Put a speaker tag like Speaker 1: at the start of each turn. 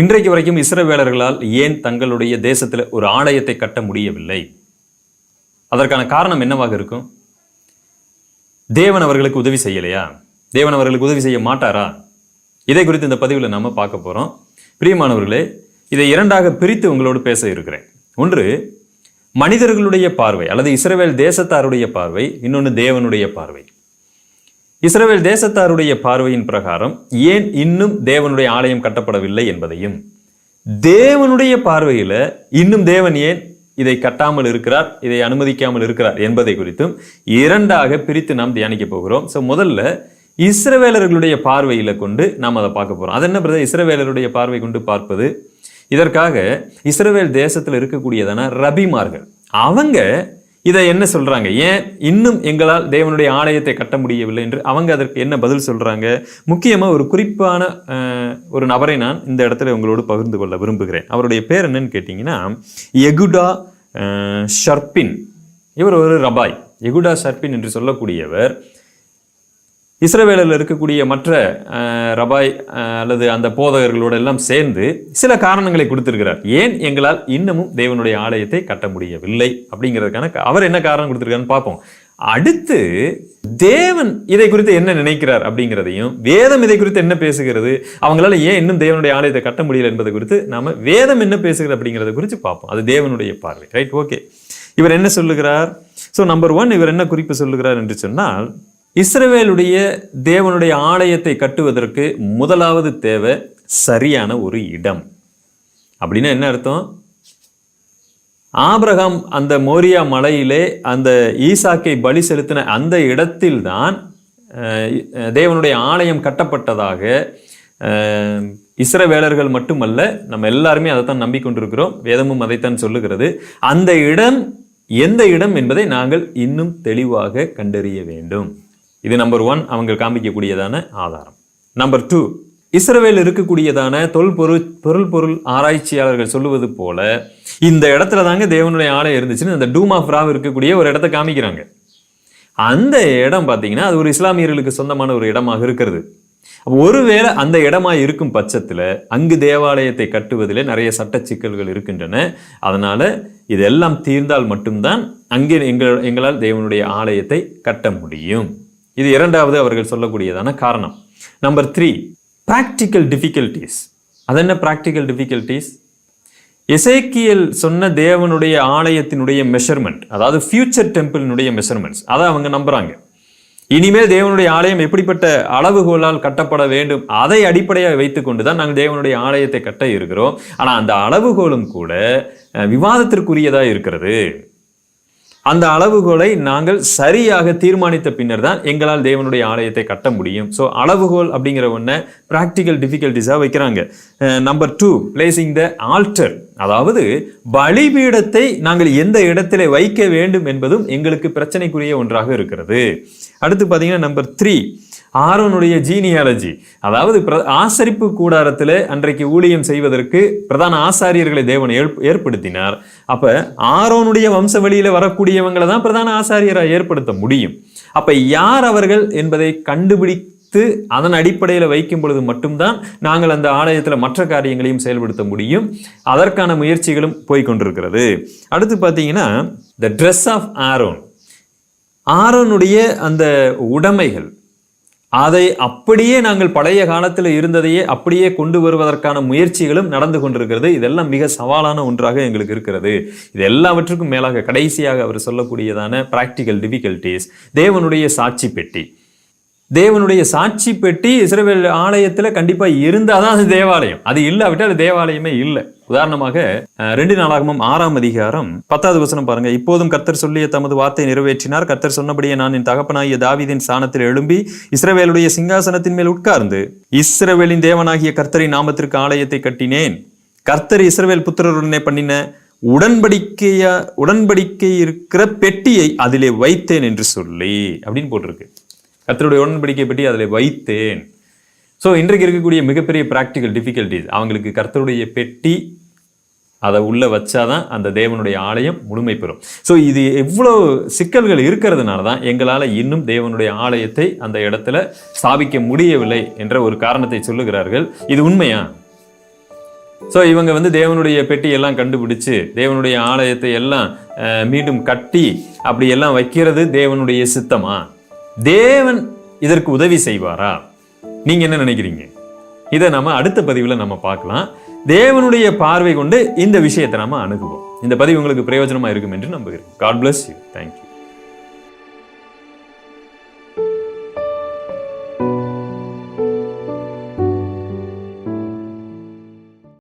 Speaker 1: இன்றைக்கு வரைக்கும் இஸ்ரவேலர்களால் ஏன் தங்களுடைய தேசத்தில் ஒரு ஆலயத்தை கட்ட முடியவில்லை? அதற்கான காரணம் என்னவாக இருக்கும்? தேவன் அவர்களுக்கு உதவி செய்யலையா? தேவன் அவர்களுக்கு உதவி செய்ய மாட்டாரா? இதை குறித்து இந்த பதிவில் நாம் பார்க்க போகிறோம் பிரியமானவர்களே இதை இரண்டாக பிரித்து உங்களோடு பேச இருக்கிறேன். ஒன்று மனிதர்களுடைய பார்வை அல்லது இஸ்ரவேல் தேசத்தாருடைய பார்வை இன்னொன்று தேவனுடைய பார்வை. இஸ்ரவேல் தேசத்தாருடைய பார்வையின் பிரகாரம் ஏன் இன்னும் தேவனுடைய ஆலயம் கட்டப்படவில்லை என்பதையும் தேவனுடைய பார்வையில் இன்னும் தேவன் ஏன் இதை கட்டாமல் இருக்கிறார் இதை அனுமதிக்காமல் இருக்கிறார் என்பதை குறித்தும் இரண்டாக பிரித்து நாம் தியானிக்க போகிறோம். ஸோ முதல்ல இஸ்ரவேலர்களுடைய பார்வையில் கொண்டு நாம் அதை பார்க்க போகிறோம் அது என்ன பிரதர்? இஸ்ரவேலருடைய பார்வை கொண்டு பார்ப்பது இதற்காக இஸ்ரவேல் தேசத்தில் இருக்கக்கூடியதான ரபிமார்கள். அவங்க இதை என்ன சொல்கிறாங்க ஏன் இன்னும் எங்களால் தேவனுடைய ஆலயத்தை கட்ட முடியவில்லை என்று அவங்க அதற்கு என்ன பதில் சொல்கிறாங்க முக்கியமாக ஒரு குறிப்பான ஒரு நபரை நான் இந்த இடத்துல உங்களோடு பகிர்ந்து கொள்ள விரும்புகிறேன். அவருடைய பேர் என்னன்னு கேட்டிங்கன்னா எகுடா ஷர்பின். இவர் ஒரு ரபாய். எகுடா ஷர்பின் என்று சொல்லக்கூடியவர். இஸ்ரவேலில் இருக்கக்கூடிய மற்ற ரபாய் அல்லது அந்த போதகர்களோடு எல்லாம் சேர்ந்து சில காரணங்களை கொடுத்திருக்கிறார். ஏன் எங்களால் இன்னமும் தேவனுடைய ஆலயத்தை கட்ட முடியவில்லை? அப்படிங்கிறதுக்கான அவர் என்ன காரணம் கொடுத்துருக்காருன்னு பார்ப்போம். அடுத்து தேவன் இதை குறித்து என்ன நினைக்கிறார் அப்படிங்கிறதையும் வேதம் இதை குறித்து என்ன பேசுகிறது அவங்களால ஏன் இன்னும் தேவனுடைய ஆலயத்தை கட்ட முடியல என்பதை குறித்து நாம வேதம் என்ன பேசுகிறது அப்படிங்கிறத குறித்து பார்ப்போம். அது தேவனுடைய பார்வை ரைட் ஓகே இவர் என்ன சொல்லுகிறார்? ஸோ நம்பர் ஒன் இவர் என்ன குறிப்பு சொல்லுகிறார் என்று சொன்னால் இஸ்ரவேலுடைய தேவனுடைய ஆலயத்தை கட்டுவதற்கு முதலாவது தேவை சரியான ஒரு இடம். அப்படின்னா என்ன அர்த்தம்? ஆபிரகாம் அந்த மோரியா மலையிலே அந்த ஈசாக்கை பலி செலுத்தின அந்த இடத்தில்தான் தேவனுடைய ஆலயம் கட்டப்பட்டதாக இஸ்ரவேலர்கள் மட்டுமல்ல நம்ம எல்லாருமே அதைத்தான் நம்பிக்கொண்டிருக்கிறோம். வேதமும் அதைத்தான் சொல்லுகிறது. அந்த இடம் எந்த இடம் என்பதை நாங்கள் இன்னும் தெளிவாக கண்டறிய வேண்டும். இது நம்பர் ஒன் அவங்க காமிக்கக்கூடியதான ஆதாரம். நம்பர் டூ இஸ்ரவேல் இருக்கக்கூடியதான தொல்பொருள் பொருள் பொருள் ஆராய்ச்சியாளர்கள் சொல்லுவது போல இந்த இடத்துல தாங்க தேவனுடைய ஆலயம் இருந்துச்சுன்னு அந்த டூம் ஆஃப் ராவ் இருக்கக்கூடிய ஒரு இடத்த காமிக்கிறாங்க. அந்த இடம் பார்த்தீங்கன்னா அது ஒரு இஸ்லாமியர்களுக்கு சொந்தமான ஒரு இடமாக இருக்கிறது. ஒருவேளை அந்த இடமா இருக்கும் பட்சத்தில் அங்கு தேவாலயத்தை கட்டுவதில் நிறைய சட்ட சிக்கல்கள் இருக்கின்றன. அதனால இதெல்லாம் தீர்ந்தால் மட்டும்தான் அங்கே எங்கள் எங்களால் தேவனுடைய ஆலயத்தை கட்ட முடியும். இது இரண்டாவது அவர்கள் சொல்லக்கூடியதான காரணம். நம்பர் த்ரீ ப்ராக்டிக்கல் டிஃபிகல்டிஸ் அது என்ன ப்ராக்டிக்கல் டிஃபிகல்டிஸ் எசேக்கியல் சொன்ன தேவனுடைய ஆலயத்தினுடைய மெஷர்மெண்ட் அதாவது ஃபியூச்சர் டெம்பிளினுடைய மெஷர்மெண்ட்ஸ் அதை அவங்க நம்புறாங்க. இனிமேல் தேவனுடைய ஆலயம் எப்படிப்பட்ட அளவுகோலால் கட்டப்பட வேண்டும் அதை அடிப்படையாக வைத்துக்கொண்டு தான் நாங்கள் தேவனுடைய ஆலயத்தை கட்ட இருக்கிறோம். ஆனால் அந்த அளவுகோலும் கூட விவாதத்திற்குரியதாக இருக்கிறது. அந்த அளவுகோலை நாங்கள் சரியாக தீர்மானித்த பின்னர் தான் எங்களால் தேவனுடைய ஆலயத்தை கட்ட முடியும். ஸோ அளவுகோல் அப்படிங்கிற ஒன்றை ப்ராக்டிக்கல் டிஃபிகல்டிஸாக வைக்கிறாங்க. Number two placing the altar அதாவது பலிபீடத்தை நாங்கள் எந்த இடத்திலே வைக்க வேண்டும் என்பதும் எங்களுக்கு பிரச்சனைக்குரிய ஒன்றாக இருக்கிறது. அடுத்து பார்த்தீங்கன்னா நம்பர் த்ரீ ஆரோனுடைய ஜீனியாலஜி அதாவது பிர- ஆசரிப்பு கூடாரத்தில் அன்றைக்கு ஊழியம் செய்வதற்கு பிரதான ஆசாரியர்களை தேவன் ஏற்ப- ஏற்படுத்தினார். அப்போ ஆரோனுடைய வம்ச வழியில் வரக்கூடியவங்களை தான் பிரதான ஆசாரியராக ஏற்படுத்த முடியும். அப்போ யார் அவர்கள் என்பதை கண்டுபிடித்து அதன் அடிப்படையில் வைக்கும் பொழுது மட்டும்தான் நாங்கள் அந்த ஆலயத்தில் மற்ற காரியங்களையும் செயல்படுத்த முடியும். அதற்கான முயற்சிகளும் போய்கொண்டிருக்கிறது அடுத்து பார்த்தீங்கன்னா த ட்ரெஸ் ஆஃப் ஆரோன் ஆரோனுடைய அந்த உடைமைகள் அதை அப்படியே நாங்கள் பழைய காலத்தில் இருந்ததையே அப்படியே கொண்டு வருவதற்கான முயற்சிகளும் நடந்து கொண்டிருக்கிறது. இதெல்லாம் மிக சவாலான ஒன்றாக எங்களுக்கு இருக்கிறது. இது எல்லாவற்றுக்கும் மேலாக கடைசியாக அவர் சொல்லக்கூடியதான பிராக்டிக்கல் டிஃபிகல்டிஸ் தேவனுடைய சாட்சி பெட்டி. தேவனுடைய சாட்சி பெட்டி இஸ்ரவேல் ஆலயத்துல கண்டிப்பா இருந்தாதான் அது தேவாலயம். அது இல்லாவிட்டால் அது தேவாலயமே இல்லை. உதாரணமாக ரெண்டு நாளாகமும் ஆறாம் அதிகாரம் பத்தாவது வசனம் பாருங்க. இப்போதும் கர்த்தர் சொல்லிய தமது வார்த்தை நிறைவேற்றினார். கர்த்தர் சொன்னபடியே நான் என் தகப்பனாகிய தாவிதின் சாணத்தில் எழும்பி இஸ்ரவேலுடைய சிங்காசனத்தின் மேல் உட்கார்ந்து இஸ்ரவேலின் தேவனாகிய கர்த்தரின் நாமத்திற்கு ஆலயத்தை கட்டினேன். கர்த்தர் இஸ்ரவேல் புத்திரருடனே பண்ணின உடன்படிக்கையா உடன்படிக்கை இருக்கிற பெட்டியை அதிலே வைத்தேன் என்று சொல்லி அப்படின்னு போட்டிருக்கு. கத்தருடைய உடன்படிக்கை பற்றி அதில் வைத்தேன். ஸோ இன்றைக்கு இருக்கக்கூடிய மிகப்பெரிய ப்ராக்டிக்கல் டிஃபிகல்ட்டிஸ் அவங்களுக்கு கர்த்தருடைய பெட்டி அதை உள்ளே வச்சாதான் அந்த தேவனுடைய ஆலயம் முழுமை பெறும். ஸோ இது எவ்வளோ சிக்கல்கள் இருக்கிறதுனால தான் எங்களால் இன்னும் தேவனுடைய ஆலயத்தை அந்த இடத்துல ஸ்தாபிக்க முடியவில்லை என்ற ஒரு காரணத்தை சொல்லுகிறார்கள். இது உண்மையா? ஸோ இவங்க வந்து தேவனுடைய பெட்டி எல்லாம் கண்டுபிடிச்சு தேவனுடைய ஆலயத்தை எல்லாம் மீண்டும் கட்டி அப்படி எல்லாம் வைக்கிறது தேவனுடைய சித்தமா? தேவன் இதற்கு உதவி செய்வாரா? நீங்க என்ன நினைக்கிறீங்க? இதை நம்ம அடுத்த பதிவில் நம்ம பார்க்கலாம். தேவனுடைய பார்வை கொண்டு இந்த விஷயத்தை நம்ம அணுகுவோம். இந்த பதிவு உங்களுக்கு பிரயோஜனமா இருக்கும் என்று நம்புகிறேன். God bless you thank you